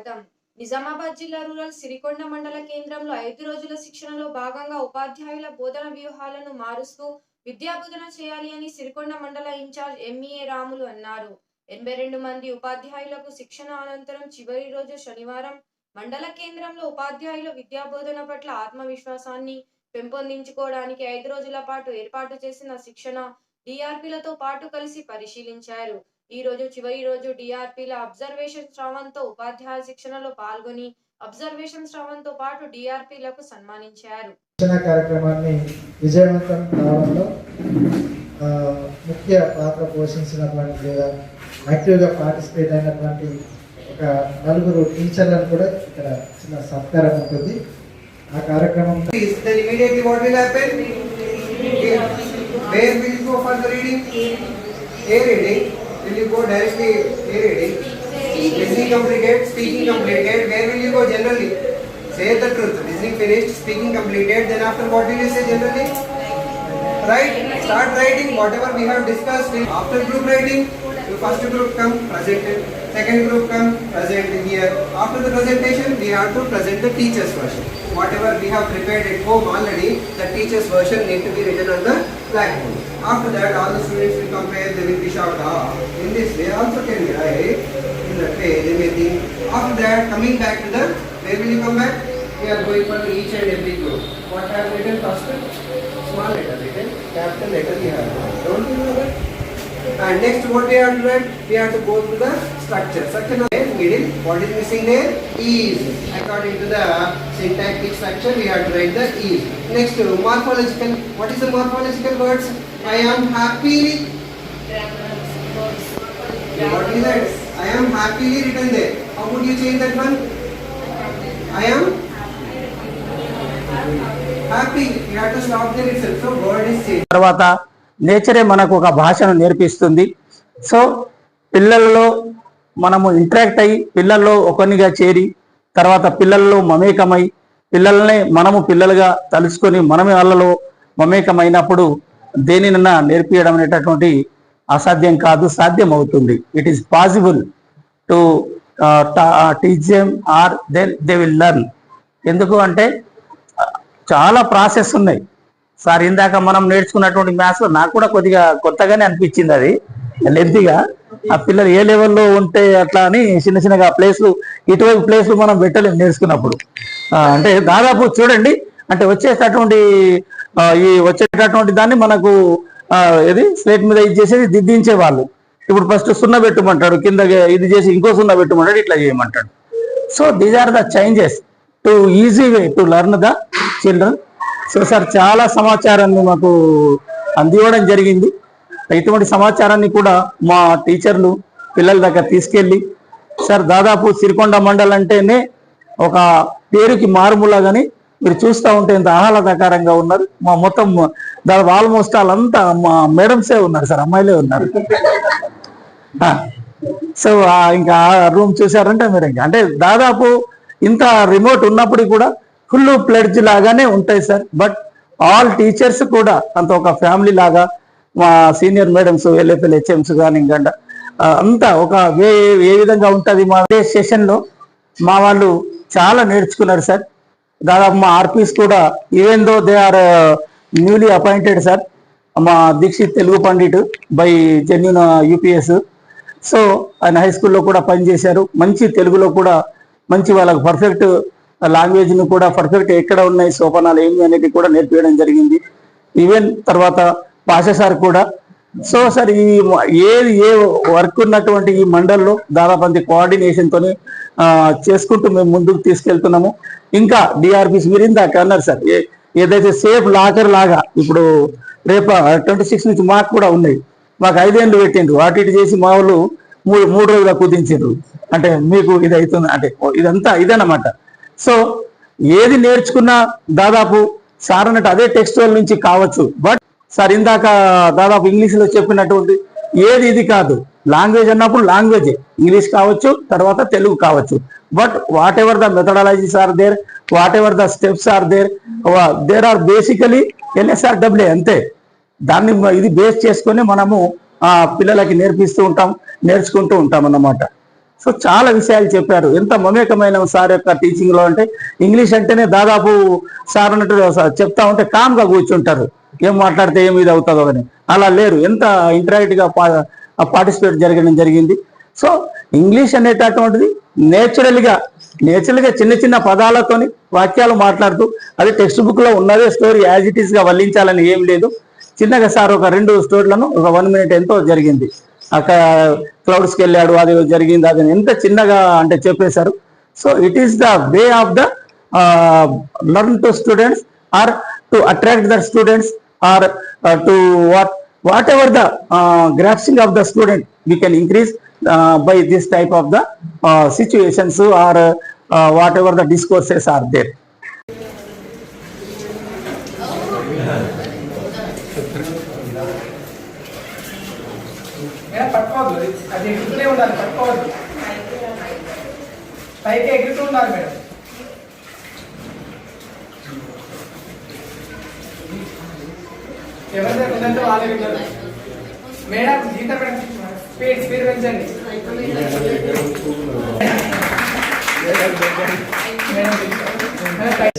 స్వాగతం. నిజామాబాద్ జిల్లా రూరల్ సిరికొండ మండల కేంద్రంలో ఐదు రోజుల శిక్షణలో భాగంగా ఉపాధ్యాయుల బోధన వ్యూహాలను మారుస్తూ విద్యాబోధన చేయాలి అని సిరికొండ మండల ఇన్ఛార్జ్ ఎంఈఏ రాములు అన్నారు. ఎనభై రెండు మంది ఉపాధ్యాయులకు శిక్షణ అనంతరం చివరి రోజు శనివారం మండల కేంద్రంలో ఉపాధ్యాయుల విద్యాబోధన పట్ల ఆత్మవిశ్వాసాన్ని పెంపొందించుకోవడానికి ఐదు రోజుల పాటు ఏర్పాటు చేసిన శిక్షణ డిఆర్పీలతో పాటు కలిసి పరిశీలించారు. ఈ రోజు చివరి రోజు డిఆర్పీల అబ్జర్వేషన్ శ్రవంతో ఉపాధ్యాయ శిక్షణలో పాల్గొని అబ్జర్వేషన్ శ్రవంతో పాటు డిఆర్పీలకు సన్మానించారు శిక్షణ కార్యక్రమాన్ని విజయవంతం కావడంలో ఆ, ముఖ్య పాత్ర పోషించినటువంటి లేదా యాక్టివ్గా పార్టిసిపేట్ అయినటువంటి ఒక నలుగురు టీచర్లను కూడా ఇక్కడ చిన్న సత్కారం ఉంటుంది ఆ కార్యక్రమం immediately what will happen? Here. Where will you go for the reading? A reading. Will you go directly A reading? Listening completed, speaking completed. Where will you go generally? Say the truth. Listening finished, speaking completed. Then after what will you say generally? Right? Start writing whatever we have discussed. After group writing, the first group come presented. Second group come present here. After the presentation, we have to present the teacher's version. Whatever we have prepared at home already, the teacher's version need to be written on the blackboard. After that, all the students will compare, be shocked, ah, in this way also can be in that way, they may think. After that, coming back to the, where will you come back? We are going for each and every group. What have written first? Small letter written, capital letter we have. Don't you know that? And next what we have to write? We have to go through the structure. Structure of middle, what is missing there? Is. According to the syntactic structure, we have to write the is. Next, morphological. What is the morphological words? I am happily. What is that? I am happily written there. How would you change that one? I am happy. You have to stop there itself. So word is changed. తర్వాత నేచరే మనకు ఒక భాషను నేర్పిస్తుంది so పిల్లల్లో మనము interact అయ్యి పిల్లల్లో ఒకరినిగా చేరి తర్వాత పిల్లల్లో మమేకమై పిల్లల్ని మనము పిల్లలుగా తలుచుకొని మనమే వాళ్ళలో మమేకమైనప్పుడు దేనినన్నా నేర్పియడం అనేటటువంటి అసాధ్యం కాదు సాధ్యం అవుతుంది it is possible to teach them or then they will learn ఎందుకు అంటే చాలా ప్రాసెస్ ఉన్నాయి. సార్ ఇందాక మనం నేర్చుకున్నటువంటి మ్యాథ్స్ నాకు కూడా కొద్దిగా కొత్తగానే అనిపించింది అది. లెంతిగా ఆ పిల్లలు ఏ లెవెల్లో ఉంటే అట్లా అని చిన్న చిన్నగా ప్లేస్లు ఇటువైపు ప్లేస్లు మనం పెట్టలేము నేర్చుకున్నప్పుడు. అంటే దాదాపు చూడండి అంటే వచ్చేటటువంటి ఈ వచ్చేటటువంటి దాన్ని మనకు ఇది స్లేట్ మీద ఇది చేసేది దిద్దించే వాళ్ళు. ఇప్పుడు ఫస్ట్ సున్న పెట్టమంటాడు కింద ఇది చేసి ఇంకో సున్న పెట్టమంటాడు ఇట్లా చేయమంటాడు. So these are the changes to easy way to learn the children so sir చాలా సమాచారాన్ని మాకు అందివ్వడం జరిగింది. ఇటువంటి సమాచారాన్ని కూడా మా టీచర్లు పిల్లల దగ్గర తీసుకెళ్ళి సార్ దాదాపు సిరికొండ మండల్ అంటేనే ఒక పేరుకి మారుమూల కానీ మీరు చూస్తూ ఉంటే ఇంత ఆహ్లాదకరంగా ఉన్నారు. మా మొత్తం దాదాపు ఆల్మోస్ట్ వాళ్ళంతా మా మేడమ్సే ఉన్నారు సార్ అమ్మాయిలే ఉన్నారు. సో ఇంకా రూమ్ చూసారంటే మీరు ఇంకా అంటే దాదాపు ఇంత రిమోట్ ఉన్నప్పుడు కూడా ఫుల్ ప్లెడ్జ్ లాగానే ఉంటాయి సార్. బట్ ఆల్ టీచర్స్ కూడా అంత ఒక ఫ్యామిలీ లాగా మా సీనియర్ మేడమ్స్ ఎల్ఎఫ్ఎల్ హెచ్ఎంస్ కానీ ఇంకా అంతా ఒక వే ఏ విధంగా ఉంటుంది మా సెషన్లో మా వాళ్ళు చాలా నేర్చుకున్నారు సార్. దాదాపు మా ఆర్పీస్ కూడా even though they are newly appointed sir మా Dikshit Telugu pandit by genuine UPS. So ఆయన హై స్కూల్లో కూడా పనిచేశారు. మంచి తెలుగులో కూడా మంచి వాళ్ళకు పర్ఫెక్ట్ లాంగ్వేజ్ను కూడా పర్ఫెక్ట్ ఎక్కడ ఉన్నాయి సోపానాలు ఏమి అనేది కూడా నేర్పించడం జరిగింది. ఈవెన్ తర్వాత పాష సార్ కూడా సో సార్ ఈ ఏది ఏ వర్క్ ఉన్నటువంటి ఈ మండల్లో దాదాపు అంత కోఆర్డినేషన్ తోని చేసుకుంటూ మేము ముందుకు తీసుకెళ్తున్నాము. ఇంకా డిఆర్పిస్ మీరు ఇందాక అన్నారు సార్? ఏ- ఏదైతే సేఫ్ లాకర్ లాగా ఇప్పుడు రేపు ట్వంటీ సిక్స్ నుంచి మాకు కూడా ఉన్నాయి. మాకు ఐదేళ్ళు పెట్టిండ్రు. అటు ఇటు చేసి మా వాళ్ళు మూడు మూడు రోజులు కుదించారు అంటే మీకు ఇది అవుతుంది అంటే ఇదంతా ఇదన్నమాట. సో ఏది నేర్చుకున్నా దాదాపు సార్ అన్నట్టు అదే టెక్స్టైల్ నుంచి కావచ్చు. బట్ సార్ ఇందాక దాదాపు ఇంగ్లీష్లో చెప్పినటువంటి ఏది ఇది కాదు. లాంగ్వేజ్ అన్నప్పుడు లాంగ్వేజ్ ఇంగ్లీష్ కావచ్చు తర్వాత తెలుగు కావచ్చు. But whatever the methodologies are there whatever the steps are there there are basically NSR W అంతే. దాన్ని ఇది బేస్ చేసుకొని మనము పిల్లలకి నేర్పిస్తూ ఉంటాం నేర్చుకుంటూ ఉంటాం అన్నమాట. సో చాలా విషయాలు చెప్పారు. ఎంత మమేకమైన సార్ యొక్క టీచింగ్లో అంటే ఇంగ్లీష్ అంటేనే దాదాపు సార్ అన్నట్టు చెప్తా ఉంటే కామ్గా కూర్చుంటారు. ఏం మాట్లాడితే ఏం ఇది అవుతుందో అని. అలా లేరు. ఎంత ఇంటరాక్ట్గా పార్టిసిపేట్ జరగడం జరిగింది. సో ఇంగ్లీష్ అనేటటువంటిది నేచురల్గా నేచురల్గా చిన్న చిన్న పదాలతోని వాక్యాలు మాట్లాడుతూ అది టెక్స్ట్ బుక్లో ఉన్నదే స్టోరీ యాజ్ ఇట్ ఈస్గా వల్లించాలని ఏం లేదు. చిన్నగా సార్ ఒక రెండు స్టోరీలను ఒక వన్ మినిట్ ఎంతో జరిగింది. అక్కడ క్లౌడ్స్కి వెళ్ళాడు అది జరిగింది అది ఎంత చిన్నగా అంటే చెప్పేశారు. So it is the way of the learn to students or to attract the students or to what whatever the grasping of the student we can increase by this type of the situations or whatever the discourses are there madam పట్టుకోవద్దు. అది- అది ఎగురుతూనే ఉండాలి పట్టుకోవద్దు. పైకి ఎగురుతూ ఉండాలి madam. ఎవరి దగ్గర ఉందంటే madam Geetha madam speed speed పెంచండి.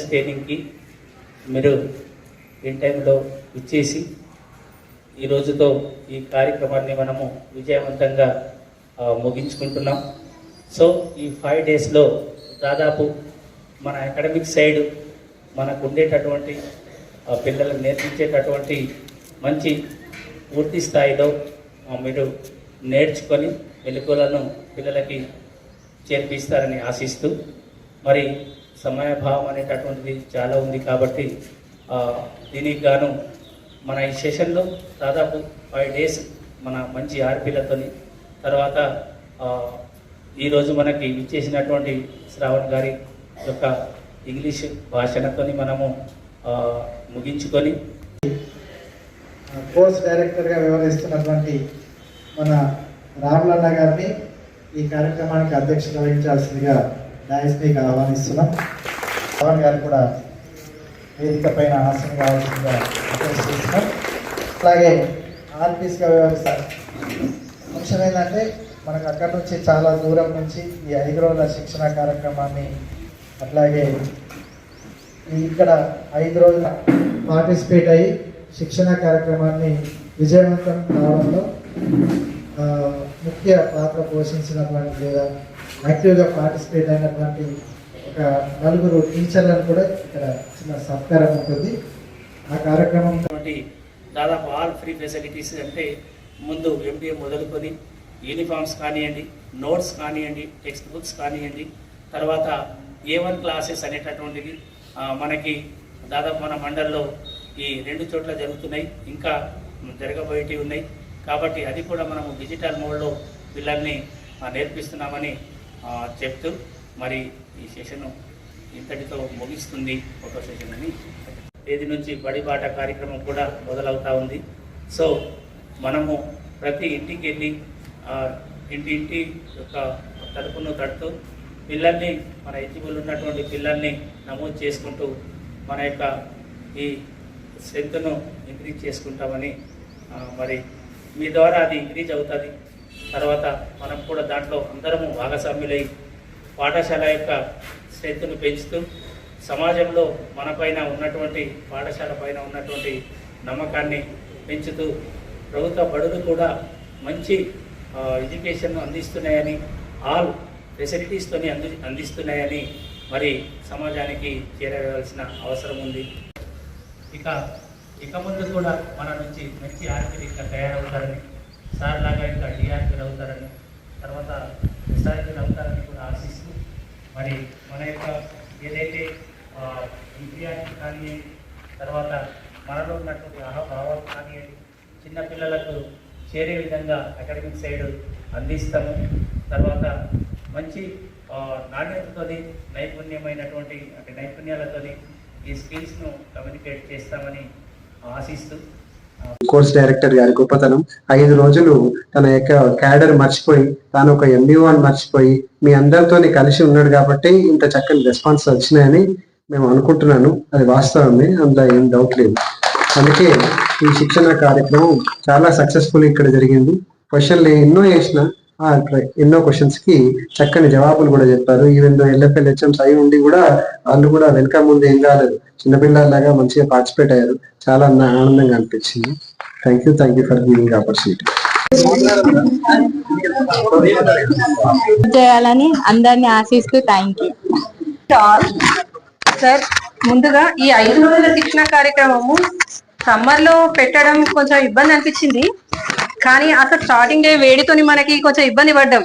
ట్రైనింగ్కి మీరు ఇన్ టైంలో ఇచ్చేసి ఈ రోజుతో ఈ కార్యక్రమాన్ని మనము విజయవంతంగా ముగించుకుంటున్నాం. సో ఈ ఫైవ్ డేస్లో దాదాపు మన అకాడమిక్ సైడ్ మనకు ఉండేటటువంటి పిల్లలకు నేర్పించేటటువంటి మంచి పూర్తి స్థాయిలో మీరు నేర్చుకొని మెలకువలను పిల్లలకి చేర్పిస్తారని ఆశిస్తూ మరి సమయభావం అనేటటువంటిది చాలా ఉంది కాబట్టి దీనికి గాను మన ఈ సెషన్లో దాదాపు ఫైవ్ డేస్ మన మంచి ఆర్పీలతోని తర్వాత ఈరోజు మనకి ఇచ్చేసినటువంటి శ్రావణ్ గారి యొక్క ఇంగ్లీష్ భాషణతోని మనము ముగించుకొని కోర్స్ డైరెక్టర్గా వ్యవహరిస్తున్నటువంటి మన రామలన్న గారిని ఈ కార్యక్రమానికి అధ్యక్షత వహించాల్సిందిగా డయాస్పీకి ఆహ్వానిస్తున్నాం. పవన్ గారు కూడా వేదిక పైన ఆసనం కావాల్సిందిగా రిక్వెస్ట్ చేస్తున్నాం. అలాగే ఆర్పీస్గా వ్యవహరిస్తారు. అంశం ఏంటంటే మనకు అక్కడి నుంచి చాలా దూరం నుంచి ఈ ఐదు రోజుల శిక్షణ కార్యక్రమాన్ని అట్లాగే ఇక్కడ ఐదు రోజుల పార్టిసిపేట్ అయ్యి శిక్షణ కార్యక్రమాన్ని విజయవంతం కావడంలో ముఖ్య పాత్ర పోషించినటువంటి లేదా యాక్టివ్గా పార్టిసిపేట్ అయినటువంటి ఒక నలుగురు టీచర్లను కూడా ఇక్కడ చిన్న సత్కారం ఉంటుంది. ఆ కార్యక్రమం దాదాపు ఆల్ ఫ్రీ ఫెసిలిటీస్ అంటే ముందు ఎంబీఏ మొదలుకొని యూనిఫామ్స్ కానివ్వండి నోట్స్ కానివ్వండి టెక్స్ట్ బుక్స్ కానివ్వండి తర్వాత ఏ వన్ క్లాసెస్ అనేటటువంటిది మనకి దాదాపు మన మండల్లో ఈ రెండు చోట్ల జరుగుతున్నాయి. ఇంకా జరగబోయేటివి ఉన్నాయి. కాబట్టి అది కూడా మనము డిజిటల్ మోడ్లో పిల్లల్ని నేర్పిస్తున్నామని చెప్తూ మరి ఈ సెషన్ ఇంతటితో ముగిస్తుంది. ఫోటో సెషన్ అని తేదీ నుంచి బడిబాట కార్యక్రమం కూడా మొదలవుతూ ఉంది. సో మనము ప్రతి ఇంటికి వెళ్ళి ఇంటి ఇంటి యొక్క తలుపును తడుతూ పిల్లల్ని మన ఎలిజిబుల్ ఉన్నటువంటి పిల్లల్ని నమోదు చేసుకుంటూ మన యొక్క ఈ స్ట్రెంత్ను ఇంక్రీజ్ చేసుకుంటామని మరి మీ ద్వారా అది ఇంక్రీజ్ అవుతుంది. తర్వాత మనం కూడా దాంట్లో అందరము భాగస్వామ్యులై పాఠశాల యొక్క స్ట్రెంత్ను పెంచుతూ సమాజంలో మనపైన ఉన్నటువంటి పాఠశాల పైన ఉన్నటువంటి నమ్మకాన్ని పెంచుతూ ప్రభుత్వ బడులు కూడా మంచి ఎడ్యుకేషన్ను అందిస్తున్నాయని ఆల్ ఫెసిలిటీస్తోని అంది అందిస్తున్నాయని మరి సమాజానికి చేరవలసిన అవసరం ఉంది. ఇక ఇక ముందు కూడా మన నుంచి మంచి ఆర్పీలు ఇంకా తయారవుతారని సార్ లాగా ఇంకా డిఆర్పీలు అవుతారని తర్వాత ఎస్ఆర్పీలు అవుతారని కూడా ఆశిస్తూ మరి మన యొక్క ఏదైతే ఇంప్రియారిటీ కానివ్వండి తర్వాత మనలో ఉన్నటువంటి అహభావాలు కానివ్వండి చిన్నపిల్లలకు చేరే విధంగా అకాడమిక్ సైడ్ అందిస్తాము. తర్వాత మంచి నాణ్యతతోని నైపుణ్యమైనటువంటి అంటే నైపుణ్యాలతోని ఈ స్కిల్స్ను కమ్యూనికేట్ చేస్తామని ఆశిస్తూ కోర్స్ డైరెక్టర్ గారి గొప్పతనం. ఐదు రోజులు తన యొక్క క్యాడర్ మర్చిపోయి తాను ఒక ఎంబీఓ మర్చిపోయి మీ అందరితో కలిసి ఉన్నాడు కాబట్టి ఇంత చక్కని రెస్పాన్స్ వచ్చినాయని మేము అనుకుంటున్నాను. అది వాస్తవమే అందులో ఏం డౌట్ లేదు. అందుకే ఈ శిక్షణ కార్యక్రమం చాలా సక్సెస్ఫుల్ ఇక్కడ జరిగింది. క్వశ్చన్లు ఎన్నో వేసిన ఎన్నో క్వశ్చన్స్కి చక్కని జవాబులు కూడా చెప్పారు. ఈవెన్ దో ఎల్ఎఫ్ఎల్ హెచ్ఎంస్ అయి ఉండి కూడా వాళ్ళు కూడా వెనక ముందు ఏం కాలేదు. చిన్నపిల్లలాగా మంచిగా పార్టిసిపేట్ అయ్యారు. చాలా ఆనందంగా అనిపించింది. Thank you thank you for giving opportunity చేయాలని అందరిని ఆశిస్తూ థ్యాంక్ యూ సార్ ముందుగా ఈ ఐదు రోజుల శిక్షణ కార్యక్రమము సమ్మర్లో పెట్టడం కొంచెం ఇబ్బంది అనిపించింది. కానీ అసలు స్టార్టింగ్ డే వేడితోని మనకి కొంచెం ఇబ్బంది పడ్డాం.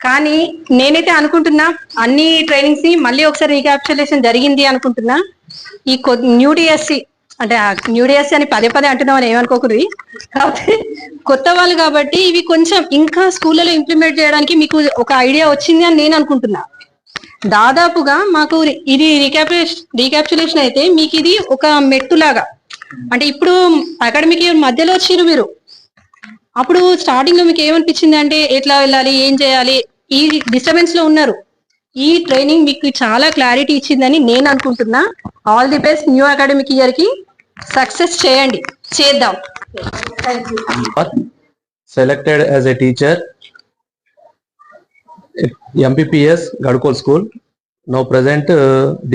కానీ నేనైతే అనుకుంటున్నా అన్ని ట్రైనింగ్స్ని మళ్ళీ ఒకసారి రీక్యాప్చులేషన్ జరిగింది అనుకుంటున్నా. ఈ న్యూ డిఎస్సి అంటే న్యూ డిఎస్సి అని పదే పదే అంటున్నాం అని ఏమనుకోకూడదు కాకపోతే కొత్త వాళ్ళు కాబట్టి ఇవి కొంచెం ఇంకా స్కూళ్ళలో ఇంప్లిమెంట్ చేయడానికి మీకు ఒక ఐడియా వచ్చింది అని నేను అనుకుంటున్నా. దాదాపుగా మాకు ఇది రీక్యాపులేషన్ రీక్యాప్చులేషన్ అయితే మీకు ఇది ఒక మెట్టు లాగా అంటే ఇప్పుడు అకాడమిక్ ఇయర్ మధ్యలో వచ్చిర్రు మీరు. అప్పుడు స్టార్టింగ్లో మీకు ఏమనిపించింది అంటే ఎట్లా వెళ్ళాలి ఏం చేయాలి? ఈ డిస్టర్బెన్స్లో ఉన్నారు. ఈ ట్రైనింగ్ మీకు చాలా క్లారిటీ ఇచ్చిందని నేను అనుకుంటున్నా. All the best new academic ఇయర్కి సక్సెస్ చేయండి. చేద్దాం. Selected as a teacher MPPS Gadkol school no present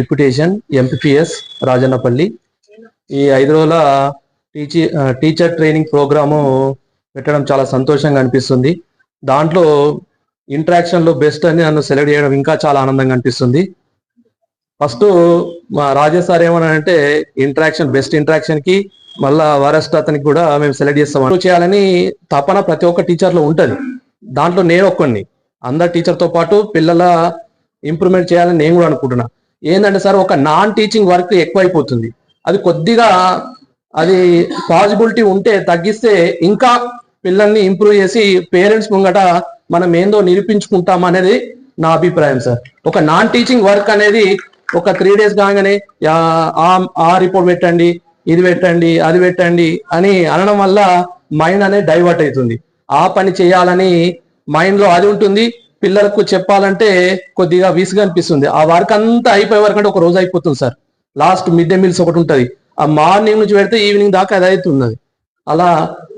present MPPS Rajannapalli ఈ ఐదు రోజుల టీచర్ ట్రైనింగ్ ప్రోగ్రాము పెట్టడం చాలా సంతోషంగా అనిపిస్తుంది. దాంట్లో ఇంట్రాక్షన్లో బెస్ట్ అని నన్ను సెలెక్ట్ చేయడం ఇంకా చాలా ఆనందంగా అనిపిస్తుంది. ఫస్ట్ మా రాజేష్ సార్ ఏమన్నారంటే ఇంటరాక్షన్ బెస్ట్ ఇంటరాక్షన్కి మళ్ళా వరస్ట్ అతనికి కూడా మేము సెలెక్ట్ చేస్తాం. చేయాలని తపన ప్రతి ఒక్క టీచర్లో ఉంటుంది. దాంట్లో నేను ఒక్కడిని. అందరు టీచర్తో పాటు పిల్లల ఇంప్రూవ్మెంట్ చేయాలని నేను కూడా అనుకుంటున్నా. ఏంటంటే సార్ ఒక నాన్ టీచింగ్ వర్క్ ఎక్కువైపోతుంది. అది కొద్దిగా అది పాసిబిలిటీ ఉంటే తగ్గిస్తే ఇంకా పిల్లల్ని ఇంప్రూవ్ చేసి పేరెంట్స్ ముంగట మనం ఏందో నిరూపించుకుంటాం అనేది నా అభిప్రాయం సార్ ఒక నాన్ టీచింగ్ వర్క్ అనేది ఒక త్రీ డేస్ కాగానే ఆ- రిపోర్ట్ పెట్టండి ఇది పెట్టండి అది పెట్టండి అని అనడం వల్ల మైండ్ అనేది డైవర్ట్ అవుతుంది. ఆ పని చేయాలని మైండ్లో అది ఉంటుంది. పిల్లలకు చెప్పాలంటే కొద్దిగా విసుగా అనిపిస్తుంది. ఆ వర్క్ అంతా అయిపోయే వరకు అంటే ఒక రోజు అయిపోతుంది sir last mid day meals ఒకటి ఉంటుంది. ఆ మార్నింగ్ నుంచి పెడితే ఈవినింగ్ దాకా అది అవుతుంది అలా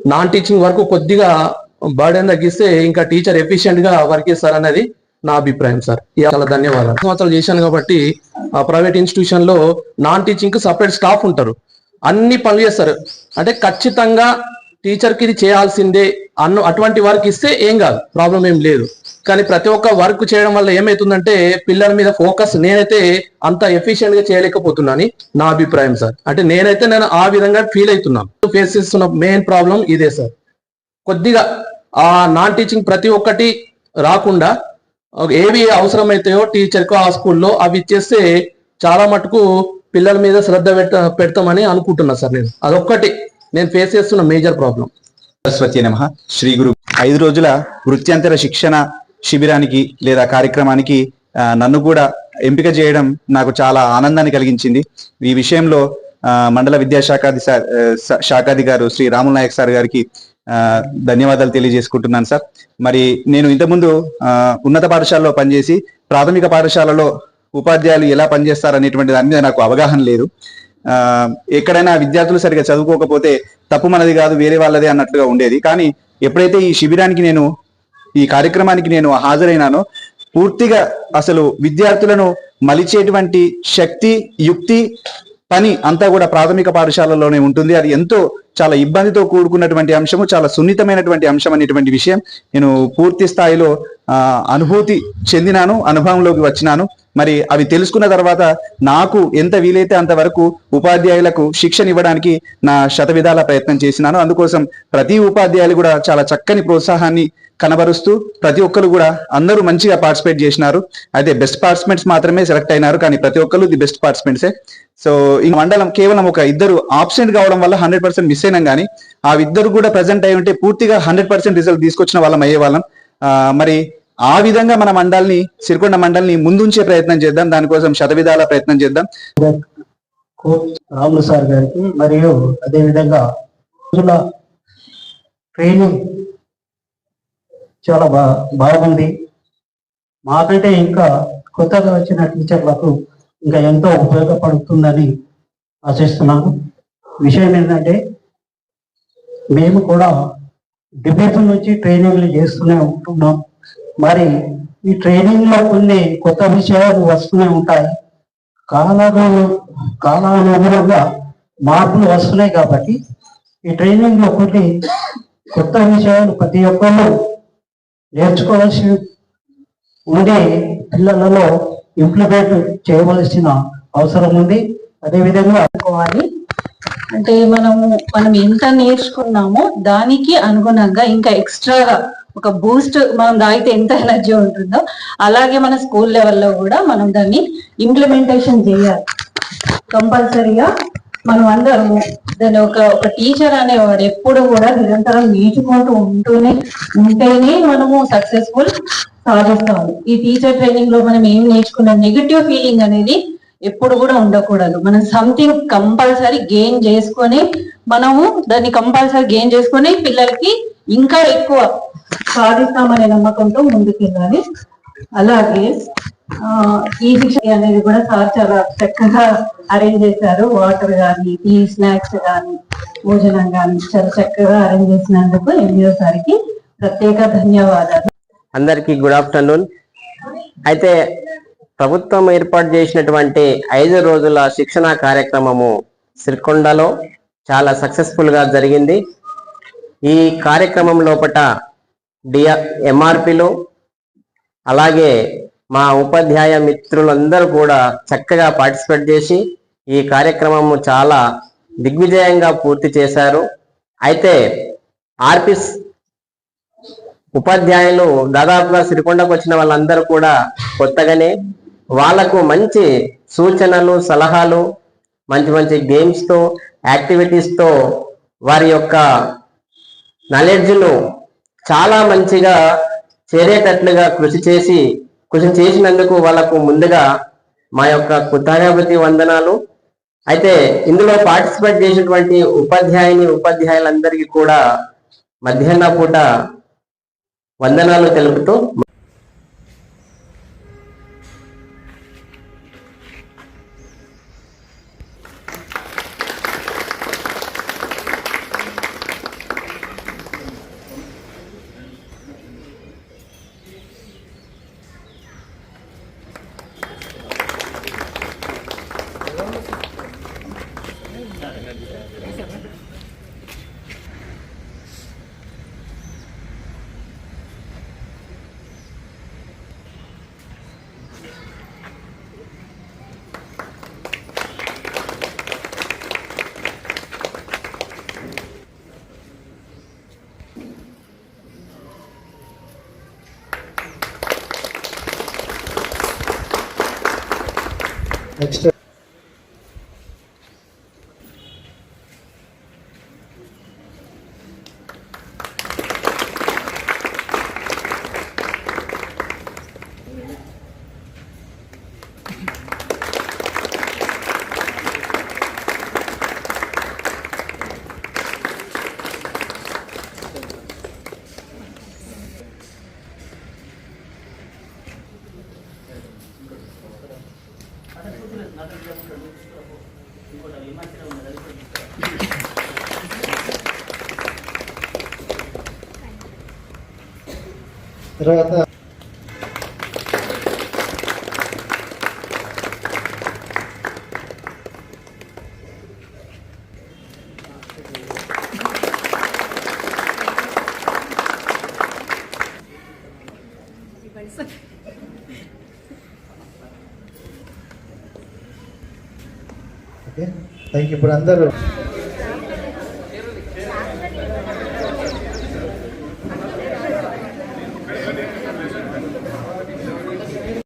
నాన్ టీచింగ్ వర్క్ కొద్దిగా బర్డెన్ తగ్గిస్తే ఇంకా టీచర్ ఎఫిషియెంట్గా వర్క్ చేస్తారనేది నా అభిప్రాయం సార్ చాలా ధన్యవాదాలు. సంవత్సరాలు చేశాను కాబట్టి ఆ ప్రైవేట్ ఇన్స్టిట్యూషన్లో నాన్ టీచింగ్కి సపరేట్ స్టాఫ్ ఉంటారు. అన్ని పనులు చేస్తారు. అంటే ఖచ్చితంగా టీచర్కి ఇది చేయాల్సిందే అన్న అటువంటి వర్క్ ఇస్తే ఏం కాదు ప్రాబ్లం ఏం లేదు. కానీ ప్రతి ఒక్క వర్క్ చేయడం వల్ల ఏమవుతుందంటే పిల్లల మీద ఫోకస్ నేనైతే అంత ఎఫిషియెంట్గా చేయలేకపోతున్నాను నా అభిప్రాయం సార్. అంటే నేనైతే నేను ఆ విధంగా ఫీల్ అవుతున్నాను. ఫేస్ చేస్తున్న మెయిన్ ప్రాబ్లం ఇదే సార్. కొద్దిగా ఆ నాన్ టీచింగ్ ప్రతి ఒక్కటి రాకుండా ఏవి అవసరమైతాయో టీచర్కు ఆ స్కూల్లో అవి ఇచ్చేస్తే చాలా మటుకు పిల్లల మీద శ్రద్ధ పెట్ట పెడతామని అనుకుంటున్నా సార్ నేను. అదొక్కటి. నేను ఫేస్ చేస్తున్న మేజర్ ప్రాబ్లం సరస్వతి నమ. శ్రీ గురు ఐదు రోజుల వృత్యంతర శిక్షణ శిబిరానికి లేదా కార్యక్రమానికి నన్ను కూడా ఎంపిక చేయడం నాకు చాలా ఆనందాన్ని కలిగించింది. ఈ విషయంలో ఆ, మండల విద్యాశాఖాధి సార్ ఆ, శాఖాధికారు శ్రీ రాముల్ నాయక్ సార్ గారికి ధన్యవాదాలు తెలియజేసుకుంటున్నాను సార్. మరి నేను ఇంతకుముందు ఉన్నత పాఠశాలలో పనిచేసి ప్రాథమిక పాఠశాలలో ఉపాధ్యాయులు ఎలా పనిచేస్తారు అనేటువంటి దాని మీద నాకు అవగాహన లేదు. ఎక్కడైనా విద్యార్థులు సరిగా చదువుకోకపోతే తప్పు మనది కాదు వేరే వాళ్ళదే అన్నట్లుగా ఉండేది. కానీ ఎప్పుడైతే ఈ శిబిరానికి నేను ఈ కార్యక్రమానికి నేను హాజరైనానో పూర్తిగా అసలు విద్యార్థులను మలిచేటువంటి శక్తి యుక్తి పని అంతా కూడా ప్రాథమిక పాఠశాలలోనే ఉంటుంది. అది ఎంతో చాలా ఇబ్బందితో కూడుకున్నటువంటి అంశము చాలా సున్నితమైనటువంటి అంశం అనేటువంటి విషయం. నేను పూర్తి స్థాయిలో అనుభూతి చెందినాను అనుభవంలోకి వచ్చినాను. మరి అవి తెలుసుకున్న తర్వాత నాకు ఎంత వీలైతే అంతవరకు ఉపాధ్యాయులకు శిక్షణ ఇవ్వడానికి నా శత విధాల ప్రయత్నం చేసినాను. అందుకోసం ప్రతి ఉపాధ్యాయులు కూడా చాలా చక్కని ప్రోత్సాహాన్ని కనబరుస్తూ ప్రతి ఒక్కరు కూడా అందరూ మంచిగా పార్టిసిపేట్ చేసినారు. అయితే బెస్ట్ పార్టిసిపెంట్స్ మాత్రమే సెలెక్ట్ అయినారు కానీ ప్రతి ఒక్కరు ది బెస్ట్ పార్టిసిపెంట్సే. సో ఈ మండలం కేవలం ఒక ఇద్దరు ఆబ్సెంట్ కావడం వల్ల హండ్రెడ్ పర్సెంట్ మిస్ అయినాం కానీ ఆ ఇద్దరు కూడా ప్రజెంట్ అయి ఉంటే పూర్తిగా హండ్రెడ్ పర్సెంట్ రిజల్ట్ తీసుకొచ్చిన వాళ్ళం అయ్యే వాళ్ళం మరి ఆ విధంగా మన మండల్ని సిరికొండ మండల్ని ముందుంచే ప్రయత్నం చేద్దాం. దానికోసం శతవిధాల ప్రయత్నం చేద్దాం. రాములు సార్ గారికి మరియు అదేవిధంగా ట్రైనింగ్ చాలా బా బాగుంది. మాకంటే ఇంకా కొత్తగా వచ్చిన టీచర్లకు ఇంకా ఎంతో ఉపయోగపడుతుందని ఆశిస్తున్నాను. విషయం ఏంటంటే మేము కూడా డిఫెన్స్ నుంచి ట్రైనింగ్లు చేస్తూనే ఉంటున్నాం. మరి ఈ ట్రైనింగ్లో కొన్ని కొత్త విషయాలు వస్తూనే ఉంటాయి. కాలాలు కాలానుగుణంగా మార్పులు వస్తున్నాయి కాబట్టి ఈ ట్రైనింగ్లో కొన్ని కొత్త విషయాలు ప్రతి ఒక్కరు నేర్చుకోవాల్సి ఉండి పిల్లలలో ఇంప్లిమెంట్ చేయవలసిన అవసరం ఉంది. అదేవిధంగా అనుకోవాలి అంటే మనము మనం ఎంత నేర్చుకున్నామో దానికి అనుగుణంగా ఇంకా ఎక్స్ట్రాగా ఒక బూస్ట్ మనం దాగితే ఎంత ఎనర్జీ ఉంటుందో అలాగే మన స్కూల్ లెవెల్లో కూడా మనం దాన్ని ఇంప్లిమెంటేషన్ చేయాలి. కంపల్సరీగా మనం అందరము దాని ఒక ఒక టీచర్ అనేవారు ఎప్పుడు కూడా నిరంతరం నేర్చుకుంటూ ఉంటూనే ఉంటేనే మనము సక్సెస్ఫుల్ సాధిస్తాము. ఈ టీచర్ ట్రైనింగ్లో మనం ఏం నేర్చుకున్నాం? నెగిటివ్ ఫీలింగ్ అనేది ఎప్పుడు కూడా ఉండకూడదు. మనం సంథింగ్ కంపల్సరీ గెయిన్ చేసుకొని మనము దాన్ని కంపల్సరీ గెయిన్ చేసుకొని పిల్లలకి ఇంకా ఎక్కువ సాధిస్తామనే నమ్మకంతో ముందుకెళ్ళాలి. అలాగే ఆ, ఈ శిక్ష అనేది కూడా సార్ చాలా చక్కగా అరేంజ్ చేశారు. వాటర్ కానీ టీ స్నాక్స్ కానీ భోజనం కానీ చాలా చక్కగా అరేంజ్ చేసినందుకు ఎంఈఓ సార్కి ప్రత్యేక ధన్యవాదాలు. అందరికీ గుడ్ ఆఫ్టర్నూన్ అయితే ప్రభుత్వం ఏర్పాటు చేసినటువంటి ఐదు రోజుల శిక్షణ కార్యక్రమము సిరికొండలో చాలా సక్సెస్ఫుల్గా జరిగింది. ఈ కార్యక్రమం లోపట డిఆర్ ఎంఆర్పిలు అలాగే మా ఉపాధ్యాయ మిత్రులందరూ కూడా చక్కగా పార్టిసిపేట్ చేసి ఈ కార్యక్రమము చాలా దిగ్విజయంగా పూర్తి చేశారు. అయితే ఆర్పిస్ ఉపాధ్యాయులు దాదాపుగా సిరికొండకు వచ్చిన వాళ్ళందరూ కూడా కొత్తగానే వాళ్ళకు మంచి సూచనలు సలహాలు మంచి మంచి గేమ్స్తో యాక్టివిటీస్తో వారి యొక్క నాలెడ్జ్ను చాలా మంచిగా చేరేటట్లుగా కృషి చేసి కృషి చేసినందుకు వాళ్ళకు ముందుగా మా యొక్క కృతజ్ఞాపతి వందనాలు. అయితే ఇందులో పార్టిసిపేట్ చేసినటువంటి ఉపాధ్యాయుని ఉపాధ్యాయులందరికీ కూడా మధ్యాహ్న పూట వందనాలు తెలుపుతూ extra తర్వాత ఓకే థ్యాంక్ యూ ఇప్పుడు అందరూ